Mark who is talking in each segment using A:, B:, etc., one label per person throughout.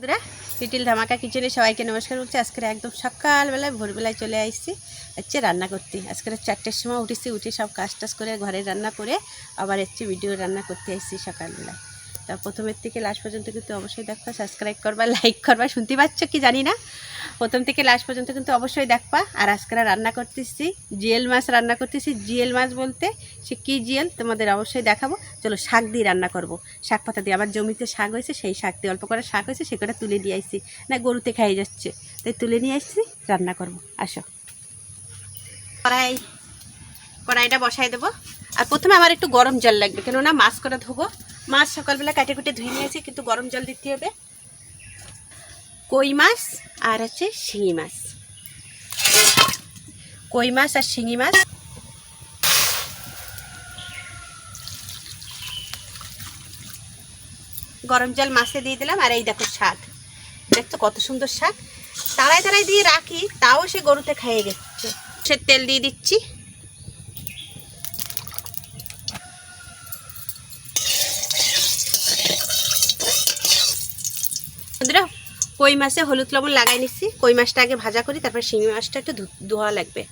A: বন্ধুরা, লিটিল ধামাকা কিচেনে সবাইকে নমস্কার বলছি। আজকে একদম সকালবেলায়, ভোরবেলায় চলে আসছি হচ্ছে রান্না করতে। আজকে চারটের সময় উঠেছি, উঠে সব কাজ টাজ করে ঘরে রান্না করে আবার হচ্ছে ভিডিও রান্না করতে আসছি সকালবেলা তা প্রথমের থেকে লাস্ট পর্যন্ত কিন্তু অবশ্যই দেখবা সাবস্ক্রাইব করবা লাইক করবা, শুনতে পাচ্ছ কি জানি না? প্রথম থেকে লাস্ট পর্যন্ত কিন্তু অবশ্যই দেখবা। আর আজকে রান্না করতেছি, জিয়েল মাছ রান্না করতেছি। জিয়েল মাছ বলতে সে কী জিয়েল? তোমাদের অবশ্যই দেখাবো। চলো শাক দিয়ে রান্না করব। শাক পাতা দিয়ে, আমার জমিতে শাক হয়েছে, সেই শাক দিয়ে অল্প করে শাক হয়েছে সেটা তুলে নিয়ে আসছি। না, গরুতে খাই যাচ্ছে। তাই তুলে নিয়ে আসছি, রান্না করব। আসো। কড়াই, কড়াইটা বসাই দেবো। আর প্রথমে আমার একটু গরম জল লাগবে, কেননা মাছ করে ধোবো। মাছ সকালবেলা কাটে কুটে ধুয়ে নিয়েছি, কিন্তু গরম জল দিতে হবে। কই মাছ আর হচ্ছে শিঙি মাছ। কই মাছ আর শিঙি মাছ। গরম জল মাছে দিয়ে দিলাম, আর এই দেখো শাক। দেখছ কত সুন্দর শাক। তাড়াই তাড়াই দিয়ে রাখি, তাও সে গরুতে খাইয়ে গেছে। সে তেল দিয়ে দিচ্ছি বন্ধুরা কই মাছে হলুদ লবণ লাগাই নিচ্ছি কই মাছটা আগে ভাজা করি, তারপর শিঙি মাছটা একটু ধোয়া লাগবে।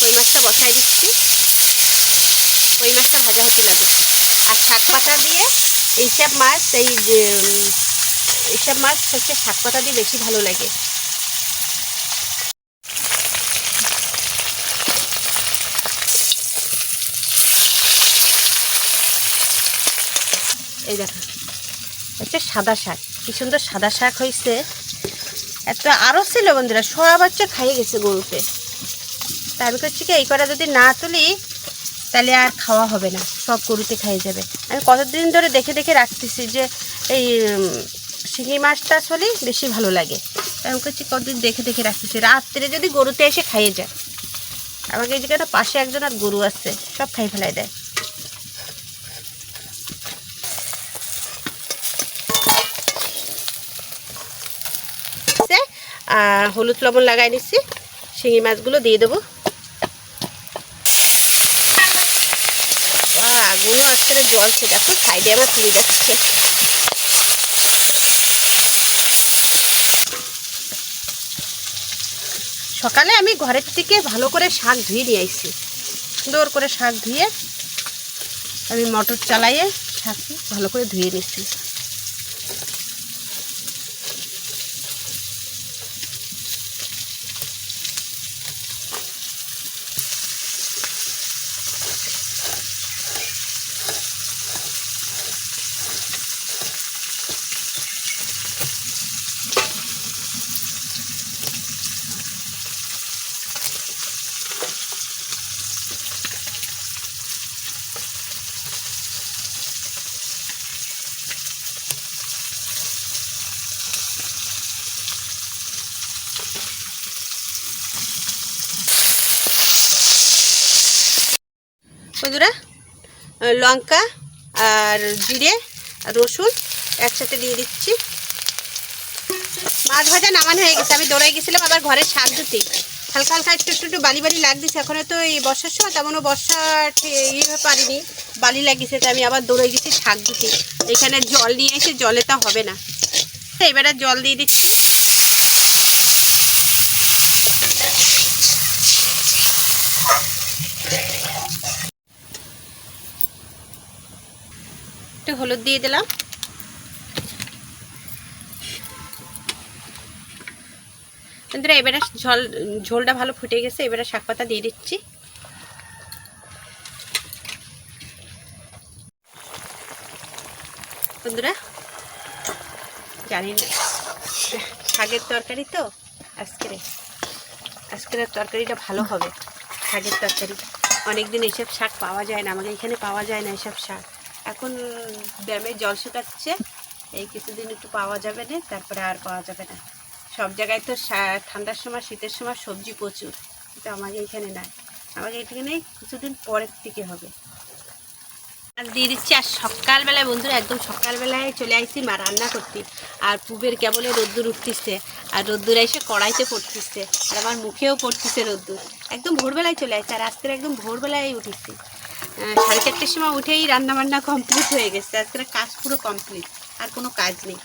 A: কই মাছটা বসাই দিচ্ছি। কই মাছটা ভাজা হতে লাগবে। আর শাক পাতা দিয়ে এইসব মাছ, এই এইসব মাছ হচ্ছে শাক পাতা দিয়ে বেশি ভালো লাগে। এই দেখো, হচ্ছে সাদা শাক। কি সুন্দর সাদা শাক হয়েছে। এত আরও ছিল বন্ধুরা সব হচ্ছে খাইয়ে গেছে গরুতে। তা আমি করছি কি, এই কটা যদি না তুলি, তাহলে আর খাওয়া হবে না, সব গরুতে খাইয়ে যাবে। আমি কতদিন ধরে দেখে দেখে রাখতেছি যে এই শিঙি মাছটা আসলে বেশি ভালো লাগে। আমি করছি কতদিন দেখে দেখে রাখতেছি, রাত্রে যদি গরুতে এসে খাইয়ে যায়। আমাকে এই জায়গাটা পাশে একজন আর গরু আছে, সব খাই ফেলাই দেয় আছে আর হলুদ লবণ লাগাই নিচ্ছি। শিঙি মাছগুলো দিয়ে দেবো। আগুনও আজকে জলছে। দেখো, সাইডে আমার পুড়ে যাচ্ছে। সকালে আমি ঘরের থেকে ভালো করে শাক ধুয়ে নিয়ে আসছি। সুন্দর করে শাক ধুয়ে আমি মটর চালাইয়ে শাক ভালো করে ধুয়ে নিচ্ছি। বন্ধুরা লঙ্কা আর জিরে আর রসুন একসাথে দিয়ে দিচ্ছি। মাছ ভাজা নামানো হয়ে গেছে, আমি দৌড়াই গেছিলাম, আবার ঘরে শাক ধুতে। হালকা হালকা একটু একটু একটু বালি বালি লাগতেছে, এখন তো এই বর্ষার সময় তেমনও বর্ষা ইয়ে পারিনি, বালি লাগিয়েছে, তাই আমি আবার দৌড়ে গেছি শাক ধুতে। এখানে জল নিয়ে এসে জলে তো হবে না। তো এবারে জল দিয়ে দিচ্ছি। একটু হলুদ দিয়ে দিলাম। বন্ধুরা, এবারে ঝোল, ঝোলটা ভালো ফুটে গেছে, এবারে শাক পাতা দিয়ে দিচ্ছি। বন্ধুরা, জানি না, শাকের তরকারি তো, আজকের আজকের তরকারিটা ভালো হবে, শাকের তরকারি। অনেকদিন এইসব শাক পাওয়া যায় না, আমাদের এখানে পাওয়া যায় না এইসব শাক। এখন ড্যামে জল শুকাচ্ছে। এই কিছুদিন একটু পাওয়া যাবে না, তারপরে আর পাওয়া যাবে না। সব জায়গায় তো ঠান্ডার সময়, শীতের সময় সবজি প্রচুর। কিন্তু আমাকে এখানে নাই। আমাকে এখানে কিছুদিন পরের থেকে হবে। আর দিয়ে দিচ্ছি, আর সকালবেলায় বন্ধুরা, একদম সকালবেলায় চলে আসছি মা রান্না করতে। আর পুবের কেবলে রোদ্দুর উঠতেছে, আর রোদ্দুর এসে কড়াইতে পড়তেছে, আর আমার মুখেও পড়তেছে রোদ্দুর। একদম ভোরবেলায় চলে আসছে আর আজকে একদম ভোরবেলায় উঠেছি। সাড়ে চারটের সময় উঠেই রান্না বান্না কমপ্লিট হয়ে গেছে। আজকে কাজ পুরো কমপ্লিট আর কোনো কাজ নেই।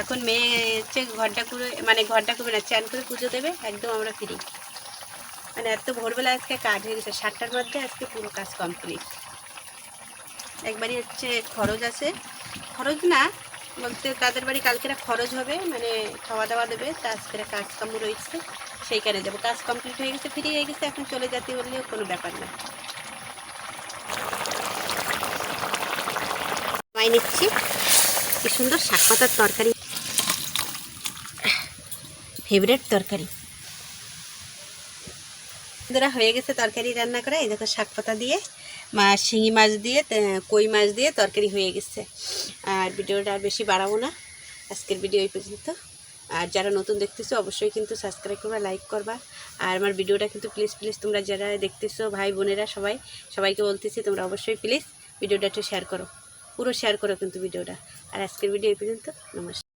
A: এখন মেয়ে হচ্ছে ঘরটা করে মানে ঘরটা করবে না, চান করে পুজো দেবে, একদম আমরা ফিরি মানে এত ভোরবেলা আজকে কাজ হয়ে গেছে, সাতটার মধ্যে আজকে পুরো কাজ কমপ্লিট একবারই হচ্ছে খরচ আছে। খরচ না, বলতে তাদের বাড়ি কালকেরা খরচ হবে মানে খাওয়া দাওয়া দেবে, তা আজকে কাজ কাম রয়েছে, সেইখানে যাব। কাজ কমপ্লিট হয়ে গেছে ফ্রি হয়ে গেছে, এখন চলে যেতে বললেও কোনো ব্যাপার না। নিচ্ছি। কি সুন্দর শাক পাতার তরকারি। ফেভারেট তরকারি। বন্ধুরা, হয়ে গেছে তরকারি রান্না করা। এই দেখো শাক পাতা দিয়ে মাছ শিঙি মাছ দিয়ে কই মাছ দিয়ে তরকারি হয়ে গেছে। আর ভিডিওটা আর বেশি বাড়াবো না। আজকের ভিডিও এই পর্যন্ত। আর যারা নতুন দেখতেছো, অবশ্যই কিন্তু সাবস্ক্রাইব করবা লাইক করবা। আর আমার ভিডিওটা কিন্তু প্লিজ প্লিজ তোমরা যারা দেখতেছো, ভাই, বোনেরা সবাই, সবাইকে বলতেছি তোমরা অবশ্যই প্লিজ ভিডিওটা একটু শেয়ার করো। পুরো শেয়ার করো কিন্তু ভিডিওটা আর আজকের ভিডিও এই পর্যন্ত নমস্কার।